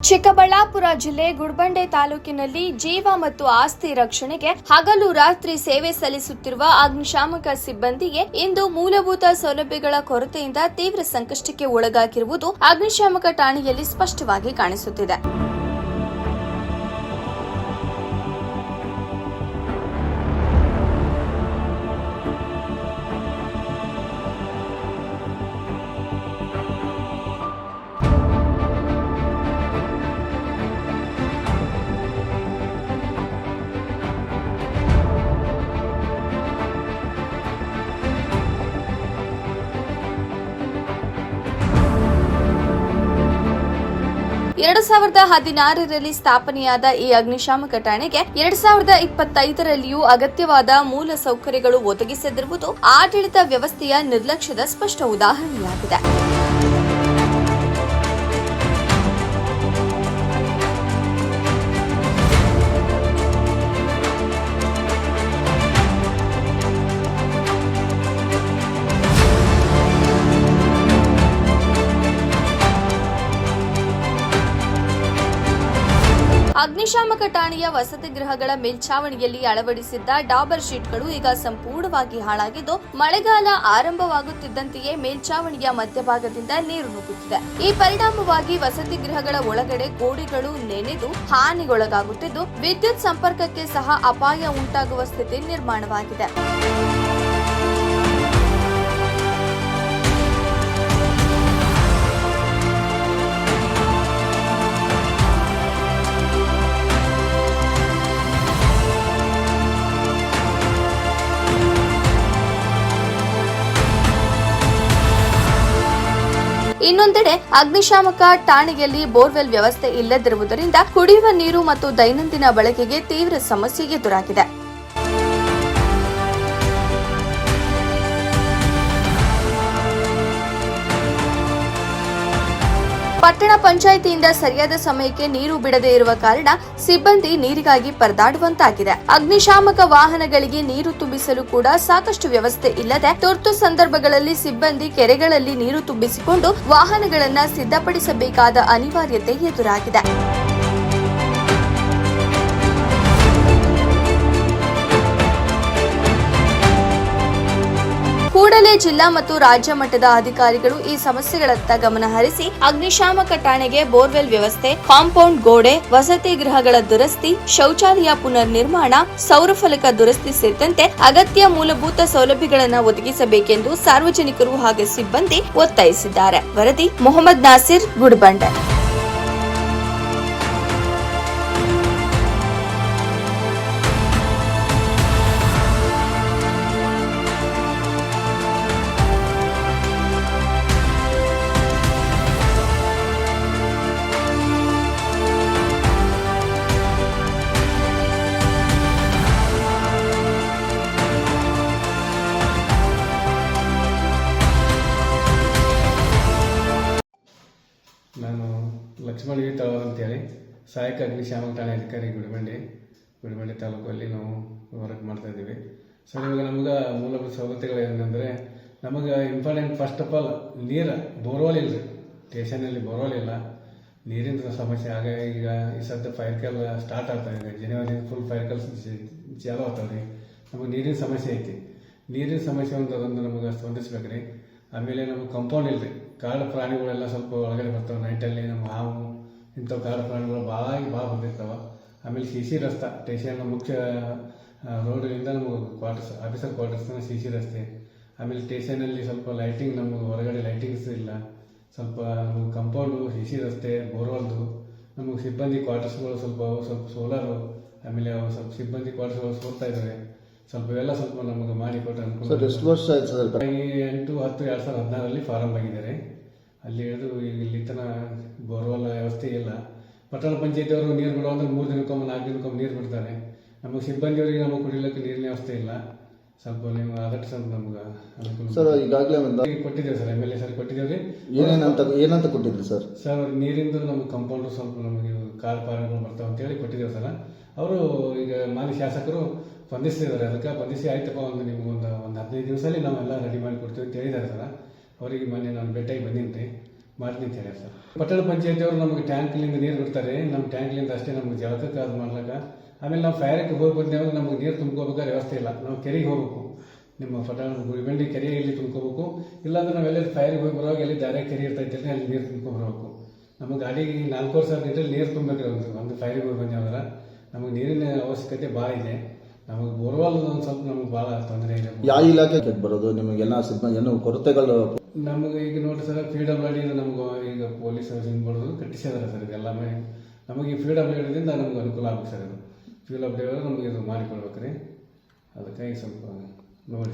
ಚಿಕ್ಕಬಳ್ಳಾಪುರ ಜಿಲ್ಲೆ ಗುಡ್ಬಂಡೆ ತಾಲೂಕಿನಲ್ಲಿ ಜೀವ ಮತ್ತು ಆಸ್ತಿ ರಕ್ಷಣೆಗೆ ಹಗಲು ರಾತ್ರಿ ಸೇವೆ ಸಲ್ಲಿಸುತ್ತಿರುವ ಅಗ್ನಿಶಾಮಕ ಸಿಬ್ಬಂದಿಗೆ ಇಂದು ಮೂಲಭೂತ ಸೌಲಭ್ಯಗಳ ಕೊರತೆಯಿಂದ ತೀವ್ರ ಸಂಕಷ್ಟಕ್ಕೆ ಒಳಗಾಗಿರುವುದು ಅಗ್ನಿಶಾಮಕ ಠಾಣೆಯಲ್ಲಿ ಸ್ಪಷ್ಟವಾಗಿ ಕಾಣಿಸುತ್ತಿದೆ. ಎರಡು ಸಾವಿರದ ಹದಿನಾರರಲ್ಲಿ ಸ್ಥಾಪನೆಯಾದ ಈ ಅಗ್ನಿಶಾಮಕ ಠಾಣೆಗೆ ಎರಡ್ ಸಾವಿರದ ಇಪ್ಪತ್ತೈದರಲ್ಲಿಯೂ ಅಗತ್ಯವಾದ ಮೂಲ ಸೌಕರ್ಯಗಳು ಒದಗಿಸದಿರುವುದು ಆಡಳಿತ ವ್ಯವಸ್ಥೆಯ ನಿರ್ಲಕ್ಷ್ಯದ ಸ್ಪಷ್ಟ ಉದಾಹರಣೆಯಾಗಿದೆ. ಅಗ್ನಿಶಾಮಕ ಠಾಣೆಯ ವಸತಿ ಗೃಹಗಳ ಮೇಲ್ಛಾವಣಿಯಲ್ಲಿ ಅಳವಡಿಸಿದ್ದ ಡಾಬರ್ ಶೀಟ್ಗಳು ಈಗ ಸಂಪೂರ್ಣವಾಗಿ ಹಾಳಾಗಿದ್ದು, ಮಳೆಗಾಲ ಆರಂಭವಾಗುತ್ತಿದ್ದಂತೆಯೇ ಮೇಲ್ಛಾವಣಿಯ ಮಧ್ಯಭಾಗದಿಂದ ನೀರು ನುಗ್ಗುತ್ತಿದೆ. ಈ ಪರಿಣಾಮವಾಗಿ ವಸತಿ ಗೃಹಗಳ ಒಳಗಡೆ ಗೋಡೆಗಳು ನೆನೆದು ಹಾನಿಗೊಳಗಾಗುತ್ತಿದ್ದು, ವಿದ್ಯುತ್ ಸಂಪರ್ಕಕ್ಕೆ ಸಹ ಅಪಾಯ ಉಂಟಾಗುವ ಸ್ಥಿತಿ ನಿರ್ಮಾಣವಾಗಿದೆ. ಇನ್ನೊಂದೆಡೆ ಅಗ್ನಿಶಾಮಕ ಠಾಣೆಯಲ್ಲಿ ಬೋರ್ವೆಲ್ ವ್ಯವಸ್ಥೆ ಇಲ್ಲದಿರುವುದರಿಂದ ಕುಡಿಯುವ ನೀರು ಮತ್ತು ದೈನಂದಿನ ಬಳಕೆಗೆ ತೀವ್ರ ಸಮಸ್ಯೆ ಎದುರಾಗಿದೆ. ಪಟ್ಟಣ ಪಂಚಾಯಿತಿಯಿಂದ ಸರಿಯಾದ ಸಮಯಕ್ಕೆ ನೀರು ಬಿಡದೇ ಇರುವ ಕಾರಣ ಸಿಬ್ಬಂದಿ ನೀರಿಗಾಗಿ ಪರದಾಡುವಂತಾಗಿದೆ. ಅಗ್ನಿಶಾಮಕ ವಾಹನಗಳಿಗೆ ನೀರು ತುಂಬಿಸಲು ಕೂಡ ಸಾಕಷ್ಟು ವ್ಯವಸ್ಥೆ ಇಲ್ಲದೆ ತುರ್ತು ಸಂದರ್ಭಗಳಲ್ಲಿ ಸಿಬ್ಬಂದಿ ಕೆರೆಗಳಲ್ಲಿ ನೀರು ತುಂಬಿಸಿಕೊಂಡು ವಾಹನಗಳನ್ನ ಸಿದ್ಧಪಡಿಸಬೇಕಾದ ಅನಿವಾರ್ಯತೆ ಎದುರಾಗಿದೆ. ಕೂಡಲೇ ಜಿಲ್ಲಾ ಮತ್ತು ರಾಜ್ಯ ಮಟ್ಟದ ಅಧಿಕಾರಿಗಳು ಈ ಸಮಸ್ಯೆಗಳತ್ತ ಗಮನ ಹರಿಸಿ ಅಗ್ನಿಶಾಮಕ ಠಾಣೆಗೆ ಬೋರ್ವೆಲ್ ವ್ಯವಸ್ಥೆ, ಕಾಂಪೌಂಡ್ ಗೋಡೆ, ವಸತಿ ಗೃಹಗಳ ದುರಸ್ತಿ, ಶೌಚಾಲಯ ಪುನರ್ ನಿರ್ಮಾಣ ಸೌರಫಲಕ ದುರಸ್ತಿ ಸೇರಿದಂತೆ ಅಗತ್ಯ ಮೂಲಭೂತ ಸೌಲಭ್ಯಗಳನ್ನು ಒದಗಿಸಬೇಕೆಂದು ಸಾರ್ವಜನಿಕರು ಹಾಗೂ ಸಿಬ್ಬಂದಿ ಒತ್ತಾಯಿಸಿದ್ದಾರೆ. ವರದಿ ಮೊಹಮ್ಮದ್ ನಾಸಿರ್, ಗುಡ್ಬಂಡೆ. ವಿ ತಳವಾರ್ ಅಂತೇಳಿ, ಸಹಾಯಕ ಅಗ್ನಿಶಾಮಕ ಠಾಣೆ ಅಧಿಕಾರಿ ಗುಡಿಬಂಡಿ ಗುಡಿಬಂಡಿ ತಾಲೂಕಲ್ಲಿ ನಾವು ವರ್ಕ್ ಮಾಡ್ತಾ ಇದ್ದೀವಿ. ಸರ್, ಇವಾಗ ನಮ್ಗೆ ಮೂಲಭೂತ ಸವಲತ್ತುಗಳು ಏನಂದರೆ, ನಮಗೆ ಇಂಪಾರ್ಟೆಂಟ್ ಫಸ್ಟ್ ಆಫ್ ಆಲ್ ನೀರು ಬೋರ್ವೆಲ್ ಇಲ್ಲ ರೀ. ಸ್ಟೇಷನಲ್ಲಿ ಬೋರ್ವೆಲ್ ಇಲ್ಲ. ನೀರಿನ ಸಮಸ್ಯೆ ಆಗ ಈಗ ಈ ಸದ್ಯ ಫೈರ್ ಕಾಲ್ ಸ್ಟಾರ್ಟ್ ಆಗ್ತಾ ಇದೆ. ಜನವರಿ ಫುಲ್ ಫೈರ್ ಕಾಲ್ ಚಾಲು ರೀ ನಮಗೆ ನೀರಿನ ಸಮಸ್ಯೆ ಐತಿ. ನೀರಿನ ಸಮಸ್ಯೆ ಒಂದು ಅದೊಂದು ನಮಗೆ ಸ್ಪಂದಿಸ್ಬೇಕು ರೀ ಆಮೇಲೆ ನಮಗೆ ಕಂಪೌಂಡ್ ಇಲ್ಲ ರೀ. ಕಾಡು ಪ್ರಾಣಿಗಳೆಲ್ಲ ಸ್ವಲ್ಪ ಒಳಗಡೆ ಬರ್ತಾವೆ. ನೈಟಲ್ಲಿ ನಮ್ಮ ಹಾವು ಇಂಥವು ಪ್ರಾಣಿಗಳು ಭಾಳ ಭಾಳ ಬಂದಿರ್ತಾವೆ. ಆಮೇಲೆ ಸಿ ಸಿ ರಸ್ತೆ ಸ್ಟೇಷನ್ ಮುಖ್ಯ ರೋಡಿಂದ ನಮಗೆ ಕ್ವಾರ್ಟರ್ಸ್ ಆಫೀಸರ್ ಕ್ವಾರ್ಟರ್ಸ್ನ ಸಿ ಸಿ ರಸ್ತೆ. ಆಮೇಲೆ ಸ್ಟೇಷನಲ್ಲಿ ಸ್ವಲ್ಪ ಲೈಟಿಂಗ್ ನಮಗೆ ಹೊರಗಡೆ ಲೈಟಿಂಗ್ಸ್ ಇಲ್ಲ. ಸ್ವಲ್ಪ ನಮಗೆ ಕಂಪೌಂಡು ಸಿ ಸಿ ರಸ್ತೆ ಬೋರ್ವಲ್ದು ನಮಗೆ ಸಿಬ್ಬಂದಿ ಕ್ವಾರ್ಟರ್ಸ್ಗಳು ಸ್ವಲ್ಪ ಅವು ಸ್ವಲ್ಪ ಸೋಲಾರು. ಆಮೇಲೆ ಅವು ಸ್ವಲ್ಪ ಸಿಬ್ಬಂದಿ ಕ್ವಾರ್ಟರ್ಸ್ಗಳು ಸೋರ್ತಾ ಇದ್ದಾರೆ ಸ್ವಲ್ಪ ಇವೆಲ್ಲ ಸ್ವಲ್ಪ ನಮಗೆ ಮಾಡಿ ಕೊಟ್ಟು ಅನುಕೂಲ ಸರ್ ಎಷ್ಟು ವರ್ಷ ಆಯ್ತು ಸರ್? ಈ ಎಂಟು ಹತ್ತು ಎರಡು ಸಾವಿರದ ಹದಿನಾರರಲ್ಲಿ ಫಾರಂ ಆಗಿದ್ದಾರೆ. ಅಲ್ಲಿ ಈಗ ಇಲ್ಲಿ ತನ ಬೋರ್ವೆಲ್ ವ್ಯವಸ್ಥೆ ಇಲ್ಲ. ಪಟ್ಟಣ ಪಂಚಾಯತಿಯವರು ನೀರು ಬಿಡೋ ಅಂದ್ರೆ ಮೂರು ದಿನಕ್ಕೊಮ್ಮೆ ನಾಲ್ಕು ದಿನಕ್ಕೊಮ್ಮೆ ನೀರು ಬಿಡ್ತಾರೆ. ನಮಗೆ ಸಿಬ್ಬಂದಿಯವರಿಗೆ ನಮಗೆ ಕುಡಿಲಿಕ್ಕೆ ನೀರಿನ ವ್ಯವಸ್ಥೆ ಇಲ್ಲ. ಸ್ವಲ್ಪ ನೀವು ಆದಷ್ಟು ಸ್ವಲ್ಪ ನಮ್ಗೆ ಅನುಕೂಲ ಸರ್ ಈಗಾಗಲೇ ಒಂದು ಕೊಟ್ಟಿದ್ದೇವೆ sir M L A sir ಕೊಟ್ಟಿದ್ದೇವೆ. ರೀ ಏನೇನಂತ ಏನಂತ ಕೊಟ್ಟಿದ್ರಿ ಸರ್? ಸರ್ ನೀರಿಂದ ನಮ್ಮ ಕಂಪೌಂಡು ಸ್ವಲ್ಪ ನಮಗೆ ಕಾರ್ ಪಾರಗಳು ಬರ್ತಾವೆ ಅಂತೇಳಿ ಕೊಟ್ಟಿದ್ದೇವೆ ಸರ್. ಅವರು ಈಗ ಮಾನ್ಯ ಶಾಸಕರು ಸ್ಪಂದಿಸಿದ್ದಾರೆ ಅದಕ್ಕೆ ಸ್ಪಂದಿಸಿ ಆಯ್ತಪ್ಪ ಒಂದು ನಿಮ್ಗೆ ಒಂದು ಒಂದು ಹದಿನೈದು ದಿವಸದಲ್ಲಿ ನಾವೆಲ್ಲ ರೆಡಿ ಮಾಡಿ ಕೊಡ್ತೀವಿ ಅಂತ ಹೇಳಿದ್ದಾರೆ ಸರ್. ಅವರಿಗೆ ಮೊನ್ನೆ ನಾನು ಭೇಟಿಯಾಗಿ ಅಂತ ಹೇಳಿ ಸರ್. ಪಟ್ಟಣ ಪಂಚಾಯತಿಯವರು ನಮಗೆ ಟ್ಯಾಂಕ್ಲಿಂದ ನೀರು ಬಿಡ್ತಾರೆ. ನಮ್ಮ ಟ್ಯಾಂಕ್ಲಿಂದ ಅಷ್ಟೇ ನಮ್ಗೆ ಜಳಕಕ್ಕೆ ಅದು ಮಾಡ್ಲಾಕ. ಆಮೇಲೆ ನಾವು ಫೈರಿಗೆ ಹೋಗಿ ಬಂದೇವಾಗ ನಮಗೆ ನೀರು ತುಂಬ್ಕೋಬೇಕಾದ್ರೆ ವ್ಯವಸ್ಥೆ ಇಲ್ಲ. ನಾವು ಕೆರೆಗೆ ಹೋಗ್ಬೇಕು. ನಿಮ್ಮ ಪಟ್ಟಣ ಗುಡಿಬಂಡಿ ಕೆರೆ ಇಲ್ಲಿ ತುಂಬ್ಕೋಬೇಕು? ಇಲ್ಲಾಂದ್ರೆ ನಾವೆಲ್ಲ ಫೈರಿಗೆ ಹೋಗಿ ಬರುವಾಗ ಎಲ್ಲಿ ದಾರೆ ಕೆರೆ ಇರ್ತೈತೆ ಅಲ್ಲಿ ನೀರು ತುಂಬ್ಕೊಬರ್ಬೇಕು ನಮ್ಮ ಗಾಡಿಗೆ ನಾಲ್ಕೂವರೆ ಸಾವಿರ ಲೀಟರ್ ನೀರು ತುಂಬಬೇಕು ಒಂದು ಒಂದು ಫೈರಿಗೆ ಹೋಗಿ ಬಂದೇವಾಗ ನಮಗೆ ನೀರಿನ ಅವಶ್ಯಕತೆ ಭಾಳ ಇದೆ. ನಮಗೆ ಬೋರ್ವಾಲ್ ಒಂದು ಸ್ವಲ್ಪ ನಮಗೆ ಭಾಳ ತೊಂದರೆ ಇದೆ. ಯಾವ ಇಲಾಖೆಗೆ ಬರೋದು? ನಿಮಗೆಲ್ಲ ಸಿಬ್ಬಂದಿ ಏನೋ ಕೊರತೆಗಳು? ನಮಗೆ ಈಗ ನೋಡಿ ಸರ್ ಪಿ ಡಬ್ಲ್ಯೂ ಡಿ ನಮಗೆ ಈಗ ಪೊಲೀಸ್ ಬರೋದು ಕಟ್ಟಿಸಿದಾರೆ ಸರ್ ಇದೆಲ್ಲமே ನಮಗೆ ಈ ಪಿ ಡಬ್ಲ್ಯೂ ಡಿದಿಂದ ನಮ್ಗೆ ಅನುಕೂಲ ಆಗುತ್ತೆ ಸರ್ ಇದು. ಪಿ ಡಬ್ಲ್ಯೂ ನಮಗೆ ಇದು ಮಾಡಿಕೊಡ್ಬೇಕು ರೀ ಅದಕ್ಕಾಗಿ ಸ್ವಲ್ಪ ನೋಡಿ